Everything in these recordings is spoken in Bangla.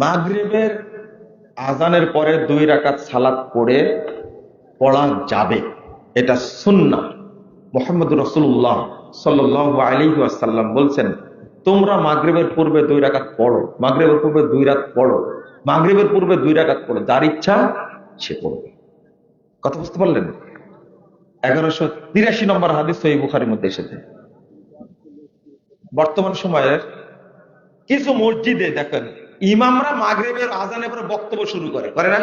মাগরিবের আজানের পরে দুই রাকাত সালাত পড়ে পড়া যাবে। এটা সুন্না মোহাম্মদ রসুল্লাহ সাল্লাহ আসাল্লাম বলছেন, তোমরা মাগরিবের পূর্বে দুই রাকাত পড়ো, মাগরিবের পূর্বে দুই রাত পড়ো, মাগরিবের পূর্বে দুই রাকাত পড়ো, যার ইচ্ছা সে পড়বে। কথা বুঝতে পারলেন? এগারোশো তিরাশি নম্বর হাদিস সহি বুখারির মধ্যে এসেছে। বর্তমান সময়ের কিছু মসজিদে দেখেন ইমামরা মাগরিবের আজানের পরে বক্তব্য শুরু করে। করে না?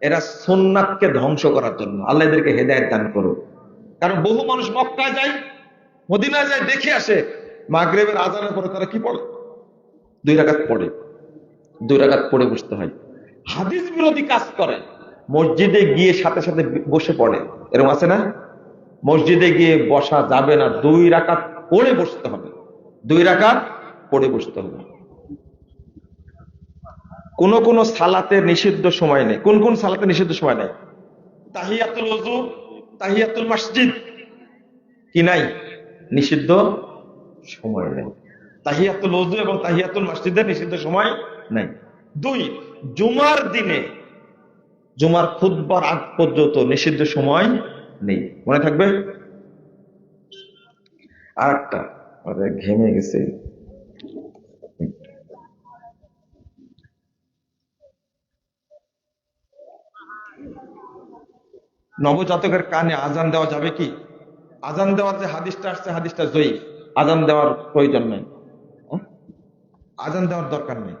এরা সোননাথকে ধ্বংস করার জন্য। আল্লাহ এদেরকে হেদায়ত দান করো কারণ বহু মানুষ মক্কা যায় মদিনা যায়, দেখে আসে মাগরেবের আজানের পরে তারা কি পড়ে? দুই রাকাত পড়ে। দুই রাকাত পড়ে বসতে হয়। হাদিস বিরোধী কাজ করে। মসজিদে গিয়ে সাথে সাথে বসে পড়ে। এরকম আছে না? মসজিদে গিয়ে বসা যাবে না। দুই রাকাত পড়ে বসতে হবে। দুই রাকাত পড়ে বসতে হবে। কোন কোন সালাতে নিষিদ্ধ সময় নেই। কোন কোন সালাতে নিষিদ্ধ সময় নেই? তাহিয়াতুল ওযু তাহিয়াতুল মসজিদ। কি নাই? নিষিদ্ধ সময় নেই। তাহিয়াতুল ওযু এবং তাহিয়াতুল মসজিদের নিষিদ্ধ সময় নাই। দুই জুমার দিনে। জুমার খুতবার আগ পর্যন্ত নিষিদ্ধ সময় নেই। মনে থাকবে? আর একটা আরে ঘেমে গেছে। নবজাতকের কানে আজান দেওয়া যাবে কি? আজান দেওয়ার যে হাদিসটা আসছে, হাদিসটা জয়ী। আজান দেওয়ার প্রয়োজন নেই? আজান দেওয়ার দরকার নেই।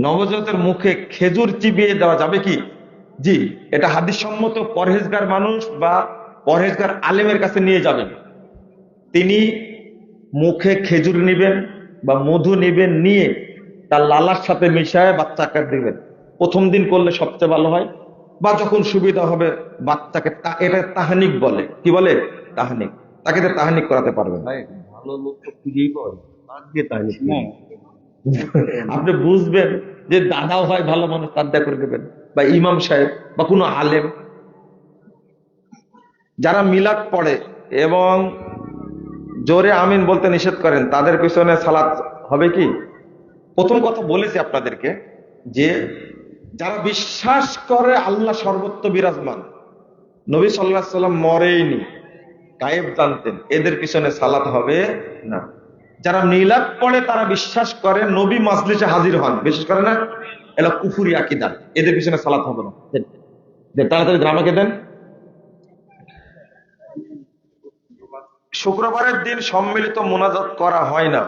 নবজাতের মুখে খেজুর চিবিয়ে দেওয়া যাবে কি? জি, এটা হাদিস সম্মত পরহেজগার মানুষ বা পরহেজগার আলেমের কাছে নিয়ে যাবেন। তিনি মুখে খেজুর নিবেন বা মধু নিবেন নিয়ে তার লালার সাথে মিশায় বাচ্চা বাচ্চাকে দিবেন। প্রথম দিন করলে সবচেয়ে ভালো হয়। বা যখন সুবিধা হবে বাচ্চাকে এটা তাহানিক বলে। কি বলে? তাহানিক। তাকে তো তাহানিক করাতে পারবেন ভালো লোক তো খুঁজেই পাওয়া যায় তার দিয়ে তাই আপনি বুঝবেন যে দাদাও হয় ভালো মানুষ তার দেখা করে দেবেন। বা ইমাম সাহেব বা কোনো আলেম। যারা মিলাদ পড়ে এবং জোরে আমিন বলতে নিষেধ করেন তাদের পিছনে সালাত হবে কি? প্রথম কথা বলেছি আপনাদেরকে যে যারা বিশ্বাস করে আল্লাহ সর্বত্র বিরাজমান, নবী সাল্লাহ সাল্লাম মরেইনি, গায়েব জানতেন, এদের পিছনে সালাত হবে না। যারা নীলাদ পড়ে তারা বিশ্বাস করে নবী মাজলিসে হাজির হন, বিশ্বাস করে না? এলা কুফুরি আকিদা, এদের পিছনে সালাত হবে না। তাড়াতাড়ি আমাকে দেন। শুক্রবারের দিন সম্মিলিত মোনাজাত করা হয় না,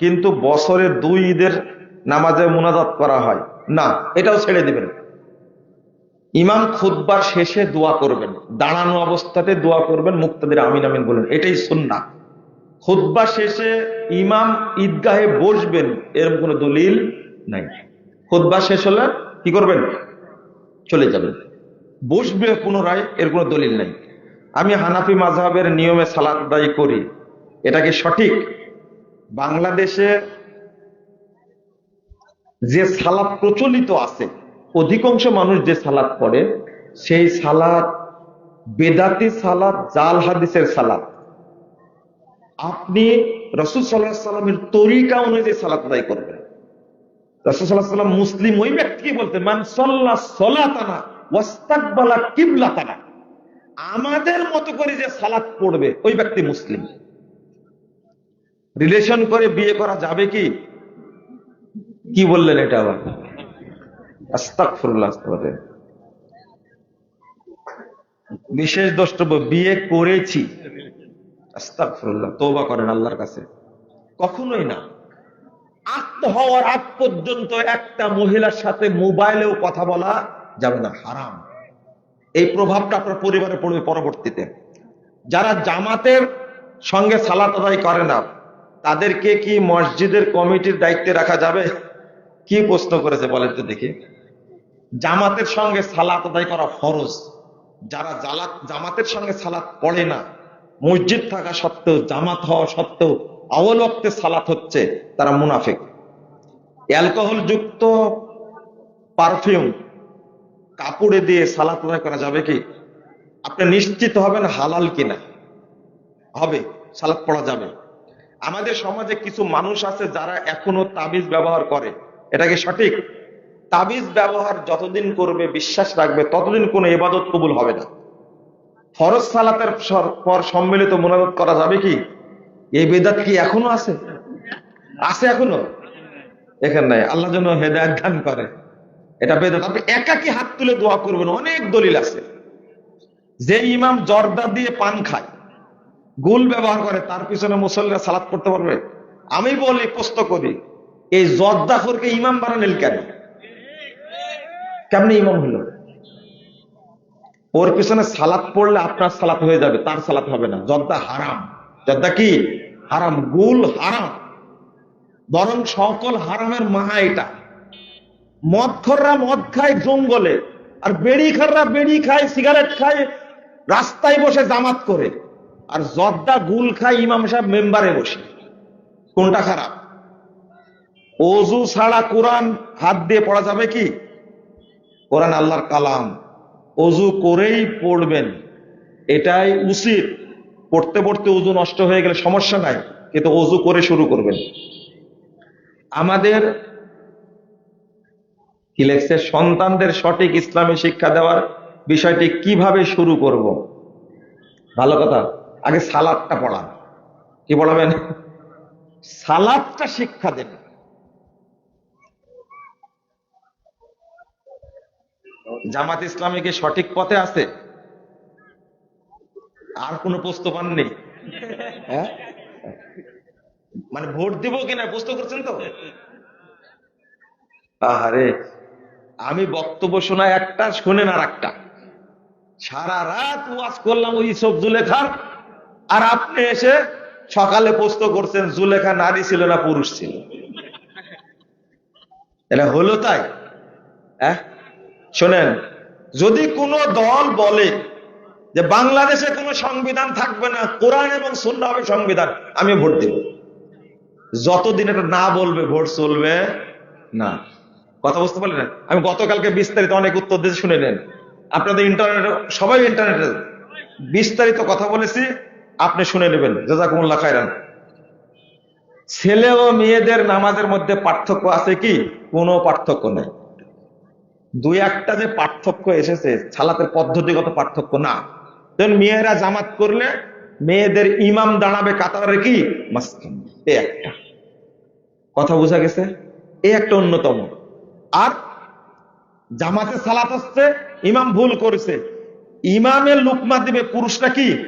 কিন্তু বছরে দুই ঈদের নামাজে মোনাজাত করা হয়। না, এটাও ছেড়ে দিবেন। ইমাম খুতবার শেষে দোয়া করবেন। দাঁড়ানো অবস্থাতে দোয়া করবেন, মুক্তাদের আমিন আমিন বলেন, এটাই সুন্না খুতবা শেষে ইমাম ঈদগাহে বসবেন, এরকম কোনো দলিল নাই। খুতবা শেষ হলে কি করবেন? চলে যাবেন। বসবে পুনরায়, এর কোনো দলিল নাই। আমি হানাফি মাযহাবের নিয়মে সালাত আদায় করি। এটা কি সঠিক? বাংলাদেশে যে সালাত প্রচলিত আছে, অধিকাংশ মানুষ যে সালাত পড়ে, সেই সালাত বেদাতি সালাত জাল হাদিসের সালাত আপনি রসুল সাল্লাহ সাল্লামের তরিকা অনুযায়ী সালাত আদায় করবেন। রসুল সাল্লাহ সাল্লাম মুসলিম ওই ব্যক্তিকে বলতে মান সল্লা সলাতানা ওয়াস্তাকবালা কিবলাতানা। আমাদের মতো করে যে সালাদ পড়বে, ওই ব্যক্তি মুসলিম। রিলেশন করে বিয়ে করা যাবে কি? কি বললেন এটা আবার। বিশেষ দ্রষ্টব্য, বিয়ে করেছি। করেন আল্লাহর কাছে। কখনোই না। আত্ম হওয়ার আগ পর্যন্ত একটা মহিলার সাথে মোবাইলেও কথা বলা যাবে না, হারাম। এই প্রভাবটা আপনার পরিবারে পড়বে পরবর্তীতে। যারা জামাতের সঙ্গে সালাত আদায় করে না, তাদেরকে কি মসজিদের কমিটির দায়িত্বে রাখা যাবে? কি প্রশ্ন করেছে বলেন তো দেখি। জামাতের সঙ্গে সালাত আদায় করা ফরজ। যারা জালাত, জামাতের সঙ্গে সালাত পড়ে না, মসজিদ থাকা সত্ত্বেও, জামাত হওয়া সত্ত্বেও আওয়াল ওয়াক্তে সালাত হচ্ছে, তারা মুনাফিক। অ্যালকোহল যুক্ত পারফিউম কাপড়ে দিয়ে সালাত আদায় করা যাবে কি? আপনি নিশ্চিত হবেন হালাল কিনা? হবে, সালাত পড়া যাবে। আমাদের সমাজে কিছু মানুষ আছে যারা এখনও তাবিজ ব্যবহার করে। এটা কি সঠিক? তাবিজ ব্যবহার যতদিন করবে, বিশ্বাস রাখবে, ততদিন কোনো এবাদত কবুল হবে না। ফরজ সালাতের পর সম্মিলিত মোনাজাত করা যাবে কি? এই বেদাত কি এখনও আছে? আছে এখনও? এখানে নাই, আল্লাহ যেন হেদায়ত দান করে। এটা বেদাত। আপনি একাকি হাত তুলে দোয়া করবেন, অনেক দলিল আছে। যে ইমাম জর্দা দিয়ে পান খায়, গুল ব্যবহার করে, তার পিছনে মুসল্লিরা সালাত করতে পারবে? আমি বলি, প্রশ্ন করি এই জর্দাখরকে ইমাম বানানিল কেন? কেমনি ইমাম হলো? ওর পিছনে সালাত পড়লে আপনার সালাত হয়ে যাবে, তার সালাত হবে না। জর্দা হারাম। জর্দা কি? হারাম। গুল হারাম। বরং সকল হারামের মাহা এটা। মদখররা মদ খায় জঙ্গলে, আর বেড়ি খাররা বেড়ি খায়, সিগারেট খায়, রাস্তায় বসে জামাত করে। আর জর্দা গুল খায় ইমাম সাহেব মেম্বারে বসে। কোনটা খারাপ? অজু ছাড়া কোরআন হাত দিয়ে পড়া যাবে কি? কোরআন আল্লাহর কালাম। অজু করেই পড়বেন। এটাই উচিত পড়তে পড়তে অজু নষ্ট হয়ে গেলে সমস্যা নাই, কিন্তু অজু করে শুরু করবেন। আমাদের কি লেখছে? সন্তানদের সঠিক ইসলামী শিক্ষা দেওয়ার বিষয়টি কীভাবে শুরু করব? ভালো কথা, আগে সালাদটা পড়ান। কি পড়াবেন? সালাদটা শিক্ষা দেন। জামাত ইসলামী কি সঠিক পথে আছে? আর কোনো প্রশ্ন পাননি হ্যাঁ? মানে ভোট দিব কিনা বুঝতে করছেন তো? আহারে, আমি বক্তব্য শোনা একটা, শোনেন আর একটা। সারা রাত ওয়াজ করলাম ওই সব জুলেখার, আর আপনি এসে সকালে প্রশ্ন করছেন, জুলেখা নারী ছিল না পুরুষ ছিল? এটা হলো তাই? হ্যাঁ? শোনেন, যদি কোনো দল বলে যে বাংলাদেশে কোনো সংবিধান থাকবে না, কোরআন এবং সুন্না হবে সংবিধান আমি ভোট দেব। যতদিন এটা না বলবে, ভোট চলবে না। কথা বুঝতে পারলেন? আমি গতকালকে বিস্তারিত অনেক উত্তর দিয়ে শুনে নেন। আপনাদের ইন্টারনেটে, সবাই ইন্টারনেটে বিস্তারিত কথা বলেছি, আপনি শুনে নেবেন। জাজাকুমুল্লাহ খায়রান। ছেলে ও মেয়েদের নামাজের মধ্যে পার্থক্য আছে কি? কোনো পার্থক্য নেই। দুই একটা যে পার্থক্য এসেছে, সালাতের পদ্ধতিগত পার্থক্য না। মেয়েরা জামাত করলে মেয়েদের ইমাম দাঁড়াবে কাতারে কি? একটা। কথা বোঝা গেছে? এই একটা অন্যতম। আর জামাতে সালাত আসছে, ইমাম ভুল করেছে। ইমামের লুকমা দিবে, পুরুষরা কি?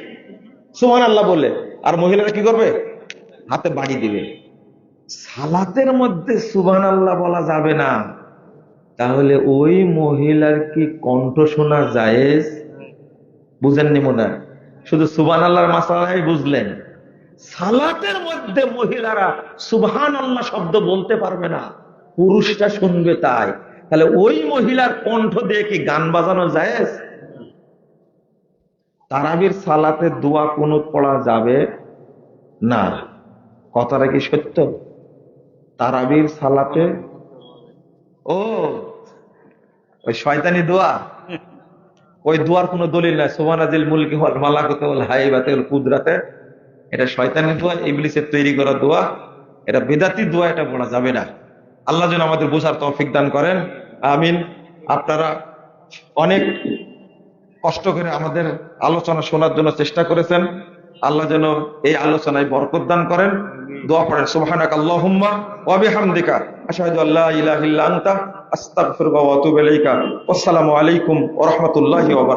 সুহান আল্লাহ বলে। আর মহিলারা কি করবে? হাতে বাড়ি দিবে। সালাতের মধ্যে সুবহান আল্লাহ বলা যাবে না। তাহলে ওই মহিলার কি কণ্ঠ শোনা জায়েজ? বুঝেননি মনে হয়? শুধু সুবহান আল্লাহর মাসালাই বুঝলেন। সালাতের মধ্যে মহিলারা সুবহান আল্লাহ শব্দ বলতে পারবে না। পুরুষটা শুনবে তাই। তাহলে ওই মহিলার কণ্ঠ দিয়ে কি গান বাজানো জায়েজ? তারাবির সালাতে দোয়া কুনুত পড়া যাবে না। কথাটা কি সত্য? তারাবির সালাতে ও ওই শয়তানি দোয়া? ওই দোয়ার কোনো দলিল নাই। সোমানাজিল মুলকি হল মালাকতে হল হাইবাতে হল কুদরাতে। এটা শয়তানি দোয়া, ইবলিসের তৈরি করা দোয়া। এটা বেদাতি দোয়া, এটা পড়া যাবে না। আল্লাহ যেন আমাদের বোঝার তৌফিক দান করেন। আমিন। আপনারা অনেক কষ্ট করে আমাদের আলোচনা শোনার জন্য চেষ্টা করেছেন। আল্লাহ যেন এই আলোচনায় বরকত দান করেন। দোয়া পড়েন, সুবহানাক আল্লাহুম্মা ওয়া বিহামদিকা। আশহাদু আল্লা ইলাহা ইল্লা আনতা, আস্তাগফিরুকা ওয়া আতুবু ইলাইকা। আসসালামু আলাইকুম ওয়া রাহমাতুল্লাহি ওয়া